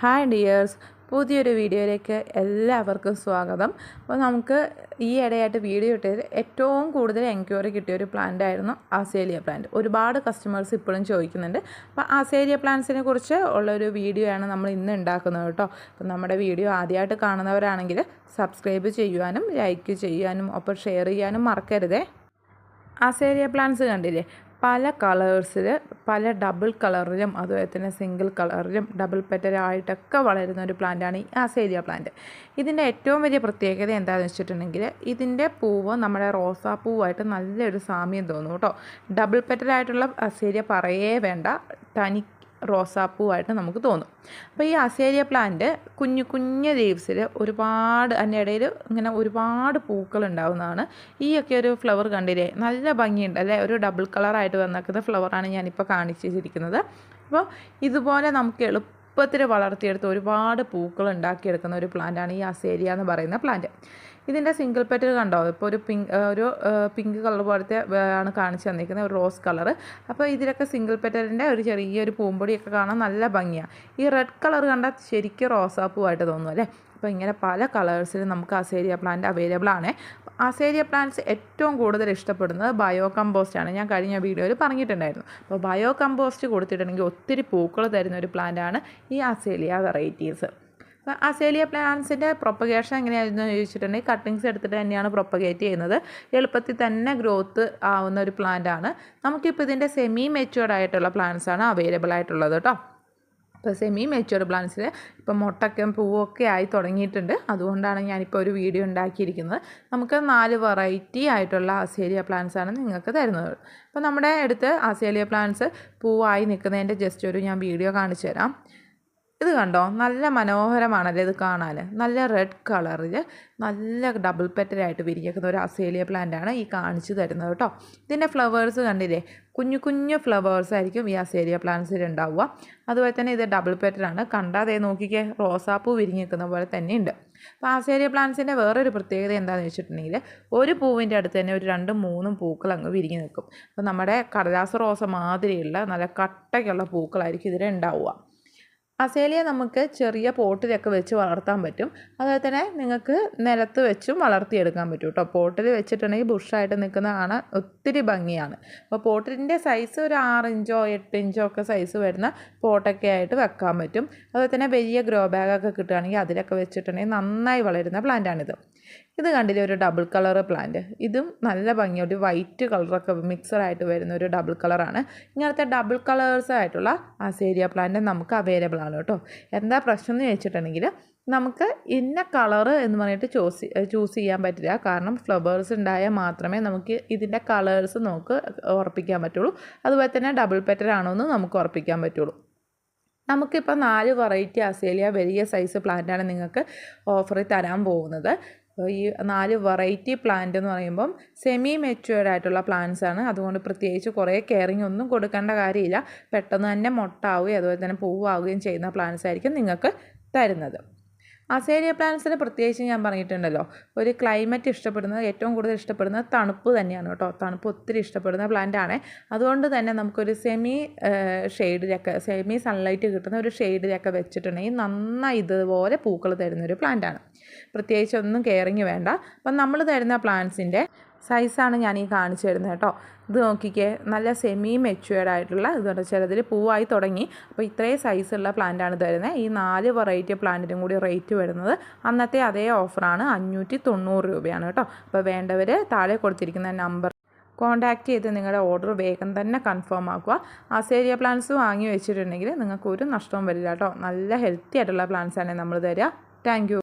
Hi dears പുതിയൊരു വീഡിയോയിലേക്ക് എല്ലാവർക്കും സ്വാഗതം. അപ്പോൾ നമുക്ക് ഈ ഇടയായിട്ട് വീഡിയോ ഇട്ടത് ഏറ്റവും കൂടുതൽ എൻക്വയറി കിട്ടിയ ഒരു പ്ലാന്റ് ആയിരുന്നു ആസേലിയ പ്ലാന്റ് ഒരുപാട് കസ്റ്റമേഴ്സ് ഇപ്പോഴും ചോദിക്കുന്നുണ്ട്. അപ്പോൾ ആസേലിയ പ്ലാന്റ്സിനെ കുറിച്ച് ഉള്ളൊരു വീഡിയോ ആണ് നമ്മൾ ഇന്ന് ഉണ്ടാക്കുന്നത് കേട്ടോ. അപ്പോൾ നമ്മുടെ വീഡിയോ ആദ്യമായിട്ട് കാണുന്നവരാണെങ്കിൽ സബ്സ്ക്രൈബ് ചെയ്യുവാനും ലൈക്ക് ചെയ്യാനും ഒപ്പം ഷെയർ ചെയ്യാനും മറക്കരുതേ. ആസേലിയ പ്ലാന്റ്സ് കണ്ടില്ലേ? പല കളേഴ്സിൽ പല ഡബിൾ കളറിലും അതുപോലെ തന്നെ സിംഗിൾ കളറിലും ഡബിൾ പെറ്റലായിട്ടൊക്കെ വളരുന്ന ഒരു പ്ലാന്റാണ് ഈ ആസേലിയ പ്ലാന്റ്. ഇതിന്റെ ഏറ്റവും വലിയ പ്രത്യേകത എന്താണെന്ന് വെച്ചിട്ടുണ്ടെങ്കിൽ ഇതിന്റെ പൂവ് നമ്മുടെ റോസാപ്പൂവായിട്ട് നല്ലൊരു സാമ്യം തോന്നും കേട്ടോ. ഡബിൾ പെറ്റലായിട്ടുള്ള അസേലിയ പറയേ വേണ്ട. തനി റോസാപ്പൂവായിട്ട് നമുക്ക് തോന്നും. അപ്പോൾ ഈ അസേരിയ പ്ലാന്റ് കുഞ്ഞു കുഞ്ഞു ലീവ്സിൽ ഒരുപാട് അതിന്റെ ഇടയിൽ ഇങ്ങനെ ഒരുപാട് പൂക്കൾ ഉണ്ടാകുന്നതാണ് ഈ ഒക്കെ ഒരു ഫ്ലവർ കണ്ടില്ലേ? നല്ല ഭംഗിയുണ്ട് അല്ലേ? ഒരു ഡബിൾ കളറായിട്ട് വന്നിരിക്കുന്ന ഫ്ലവറാണ് ഞാനിപ്പോൾ കാണിച്ചിരിക്കുന്നത് അപ്പോൾ ഇതുപോലെ നമുക്ക് എളുപ്പത്തിൽ വളർത്തിയെടുത്ത് ഒരുപാട് പൂക്കൾ ഉണ്ടാക്കിയെടുക്കുന്ന ഒരു പ്ലാന്റാണ് ഈ അസേരിയ എന്ന് പറയുന്ന പ്ലാന്റ്. ഇതിന്റെ സിംഗിൾ പെറ്റൽ കണ്ടോ? ഇപ്പോൾ ഒരു പിങ്ക് ഒരു പിങ്ക് കളർ പോലത്തെ ആണ് കാണിച്ചു തന്നിരിക്കുന്നത് ഒരു റോസ് കളർ അപ്പോൾ ഇതിലൊക്കെ സിംഗിൾ പെറ്റലിന്റെ ഒരു ചെറിയൊരു പൂമ്പൊടിയൊക്കെ കാണാൻ നല്ല ഭംഗിയാണ് ഈ റെഡ് കളർ കണ്ടാൽ ശരിക്കും റോസാപ്പൂവായിട്ട് തോന്നും അല്ലേ? അപ്പോൾ ഇങ്ങനെ പല കളേഴ്സിലും നമുക്ക് അസേരിയ പ്ലാന്റ് അവൈലബിൾ ആണ്. അസേരിയ പ്ലാന്റ്സ് ഏറ്റവും കൂടുതൽ ഇഷ്ടപ്പെടുന്നത് ബയോ കമ്പോസ്റ്റ് ആണ്. ഞാൻ കഴിഞ്ഞ വീഡിയോയിൽ പറഞ്ഞിട്ടുണ്ടായിരുന്നു. അപ്പോൾ ബയോ കമ്പോസ്റ്റ് കൊടുത്തിട്ടുണ്ടെങ്കിൽ ഒത്തിരി പൂക്കൾ തരുന്ന ഒരു പ്ലാന്റാണ് ഈ അസേലിയ വെറൈറ്റീസ് അസേലിയ പ്ലാന്റ്സിന്റെ പ്രൊപ്പഗേഷൻ എങ്ങനെയായിരുന്നു ചോദിച്ചിട്ടുണ്ടെങ്കിൽ കട്ടിങ്സ് എടുത്തിട്ട് തന്നെയാണ് പ്രൊപ്പഗേറ്റ് ചെയ്യുന്നത്. എളുപ്പത്തിൽ തന്നെ ഗ്രോത്ത് ആവുന്ന ഒരു പ്ലാന്റ് ആണ്. നമുക്കിപ്പോൾ ഇതിന്റെ സെമി മെച്ചുവേർഡ് ആയിട്ടുള്ള പ്ലാന്റ്സ് ആണ് അവൈലബിൾ ആയിട്ടുള്ളത് കേട്ടോ. ഇപ്പോൾ സെമി മെച്ചുവേർഡ് പ്ലാന്റ്സിൽ ഇപ്പോൾ മുട്ടക്കും പൂവൊക്കെ ആയി തുടങ്ങിയിട്ടുണ്ട്. അതുകൊണ്ടാണ് ഞാനിപ്പോൾ ഒരു വീഡിയോ ഉണ്ടാക്കിയിരിക്കുന്നത്. നമുക്ക് നാല് വെറൈറ്റി ആയിട്ടുള്ള ആസേലിയ ആണ് നിങ്ങൾക്ക് തരുന്നത്. അപ്പോൾ നമ്മുടെ അടുത്ത് ആസേലിയ പ്ലാന്റ്സ് പൂവായി നിൽക്കുന്നതിന്റെ ജസ്റ്റ് ഒരു ഞാൻ വീഡിയോ കാണിച്ചു തരാം ഇത് കണ്ടോ? നല്ല മനോഹരമാണല്ലേ ഇത് കാണാൻ? നല്ല റെഡ് കളറിൽ നല്ല ഡബിൾ പെറ്റലായിട്ട് വിരിക്കുന്ന ഒരു അസേലിയ ആണ് ഈ കാണിച്ചു തരുന്നത് കേട്ടോ ഇതിന്റെ ഫ്ലവേഴ്സ് കണ്ടില്ലേ? കുഞ്ഞു കുഞ്ഞു ഫ്ലവേഴ്സ് ആയിരിക്കും ഈ അസേലിയ പ്ലാന്റ്സിൽ ഉണ്ടാവുക. അതുപോലെ തന്നെ ഇത് ഡബിൾ പെറ്റലാണ് കണ്ടാതെ നോക്കിക്കേ റോസാപ്പൂ വിരിഞ്ഞിരിക്കുന്ന പോലെ തന്നെയുണ്ട് അപ്പോൾ ആസേലിയ പ്ലാന്റ്സിന്റെ വേറൊരു പ്രത്യേകത എന്താണെന്ന് വെച്ചിട്ടുണ്ടെങ്കിൽ ഒരു പൂവിന്റെ അടുത്ത് തന്നെ ഒരു രണ്ടും മൂന്നും പൂക്കൾ അങ്ങ് വിരിഞ്ഞു നിൽക്കും. അപ്പോൾ നമ്മുടെ കടലാസ് റോസ മാതിരിയുള്ള നല്ല കട്ടയ്ക്കുള്ള പൂക്കളായിരിക്കും ഇതിൽ ഉണ്ടാവുക. അസേലിയ നമുക്ക് ചെറിയ പോട്ടിലൊക്കെ വെച്ച് വളർത്താൻ പറ്റും. അതുപോലെ തന്നെ നിങ്ങൾക്ക് നിലത്ത് വെച്ചും വളർത്തിയെടുക്കാൻ പറ്റും കേട്ടോ പോട്ടിൽ വെച്ചിട്ടുണ്ടെങ്കിൽ ബുഷായിട്ട് നിൽക്കുന്ന കാണാൻ ഒത്തിരി ഭംഗിയാണ്. അപ്പോൾ പോട്ടിന്റെ സൈസ് ഒരു ആറ് ഇഞ്ചോ എട്ട് ഇഞ്ചോ ഒക്കെ സൈസ് വരുന്ന പോട്ടൊക്കെ ആയിട്ട് വെക്കാൻ പറ്റും. അതുപോലെ തന്നെ വലിയ ഗ്രോ ബാഗൊക്കെ കിട്ടുകയാണെങ്കിൽ അതിലൊക്കെ വെച്ചിട്ടുണ്ടെങ്കിൽ നന്നായി വളരുന്ന പ്ലാന്റാണിത് ഇത് കണ്ടില്ലേ ഒരു ഡബിൾ കളർ പ്ലാന്റ് ഇതും നല്ല ഭംഗി ഒരു വൈറ്റ് കളറൊക്കെ മിക്സറായിട്ട് വരുന്ന ഒരു ഡബിൾ കളറാണ് ഇങ്ങനത്തെ ഡബിൾ കളേഴ്സ് ആയിട്ടുള്ള അസേരിയ പ്ലാന്റ് നമുക്ക് അവൈലബിൾ ആണ്. കേട്ടോ. എന്താ പ്രശ്നം എന്ന് ചോദിച്ചിട്ടുണ്ടെങ്കിൽ നമുക്ക് ഇന്ന കളറ് എന്ന് പറഞ്ഞിട്ട് ചൂസ് ചൂസ് ചെയ്യാൻ പറ്റില്ല. കാരണം ഫ്ലവേഴ്സ് ഉണ്ടായാൽ മാത്രമേ നമുക്ക് ഇതിന്റെ കളേഴ്സ് നമുക്ക് ഉറപ്പിക്കാൻ പറ്റുള്ളൂ. അതുപോലെ തന്നെ ഡബിൾ പെറ്റർ ആണോ എന്ന് നമുക്ക് ഉറപ്പിക്കാൻ പറ്റുള്ളൂ. നമുക്കിപ്പോൾ നാല് വെറൈറ്റി അസേലിയ വലിയ സൈസ് പ്ലാന്റാണ് നിങ്ങൾക്ക് ഓഫറിൽ തരാൻ പോകുന്നത്. ഈ നാല് വെറൈറ്റി പ്ലാന്റ് എന്ന് പറയുമ്പം സെമി മെച്യൂർഡ് ആയിട്ടുള്ള പ്ലാന്റ്സ് ആണ്. അതുകൊണ്ട് പ്രത്യേകിച്ച് കുറേ കെയറിങ് ഒന്നും കൊടുക്കേണ്ട കാര്യമില്ല. പെട്ടെന്ന് തന്നെ മുട്ടാവുകയും അതുപോലെ തന്നെ പൂവാവുകയും ചെയ്യുന്ന പ്ലാന്റ്സ് ആയിരിക്കും നിങ്ങൾക്ക് തരുന്നത്. അസേരിയ പ്ലാന്റ്സിന് പ്രത്യേകിച്ച് ഞാൻ പറഞ്ഞിട്ടുണ്ടല്ലോ. ഒരു ക്ലൈമറ്റ് ഇഷ്ടപ്പെടുന്നത് ഏറ്റവും കൂടുതൽ ഇഷ്ടപ്പെടുന്നത് തണുപ്പ് തന്നെയാണ് കേട്ടോ. തണുപ്പ് ഒത്തിരി ഇഷ്ടപ്പെടുന്ന പ്ലാന്റ് ആണ്. അതുകൊണ്ട് തന്നെ നമുക്കൊരു സെമി ഷെയ്ഡിലൊക്കെ സെമി സൺലൈറ്റ് കിട്ടുന്ന ഒരു ഷെയ്ഡിലൊക്കെ വെച്ചിട്ടുണ്ടെങ്കിൽ നന്നായി ഇതുപോലെ പൂക്കൾ തരുന്നൊരു പ്ലാന്റാണ് പ്രത്യേകിച്ച് ഒന്നും കെയറിങ് വേണ്ട. അപ്പം നമ്മൾ തരുന്ന പ്ലാന്റ്സിന്റെ സൈസാണ് ഞാൻ ഈ കാണിച്ചു തരുന്നത് കേട്ടോ. ഇത് നോക്കിക്കേ നല്ല സെമി മെച്യൂർഡ് ആയിട്ടുള്ള ഇതുകൊണ്ട് ചിലതിൽ പൂവായി തുടങ്ങി. അപ്പോൾ ഇത്രയും സൈസുള്ള പ്ലാന്റാണ് തരുന്നത് ഈ നാല് വെറൈറ്റി പ്ലാന്റിനും കൂടി റേറ്റ് വരുന്നത് അന്നത്തെ അതേ ഓഫറാണ് അഞ്ഞൂറ്റി തൊണ്ണൂറ് രൂപയാണ് കേട്ടോ. അപ്പോൾ വേണ്ടവർ താഴെ കൊടുത്തിരിക്കുന്ന നമ്പർ കോൺടാക്റ്റ് ചെയ്ത് നിങ്ങളുടെ ഓർഡർ വേഗം തന്നെ കൺഫേം ആക്കുക. അസേരിയ പ്ലാന്റ്സ് വാങ്ങി വെച്ചിട്ടുണ്ടെങ്കിൽ നിങ്ങൾക്ക് ഒരു നഷ്ടവും വരില്ല കേട്ടോ. നല്ല ഹെൽത്തി ആയിട്ടുള്ള പ്ലാന്റ്സാണ് നമ്മൾ തരിക. താങ്ക്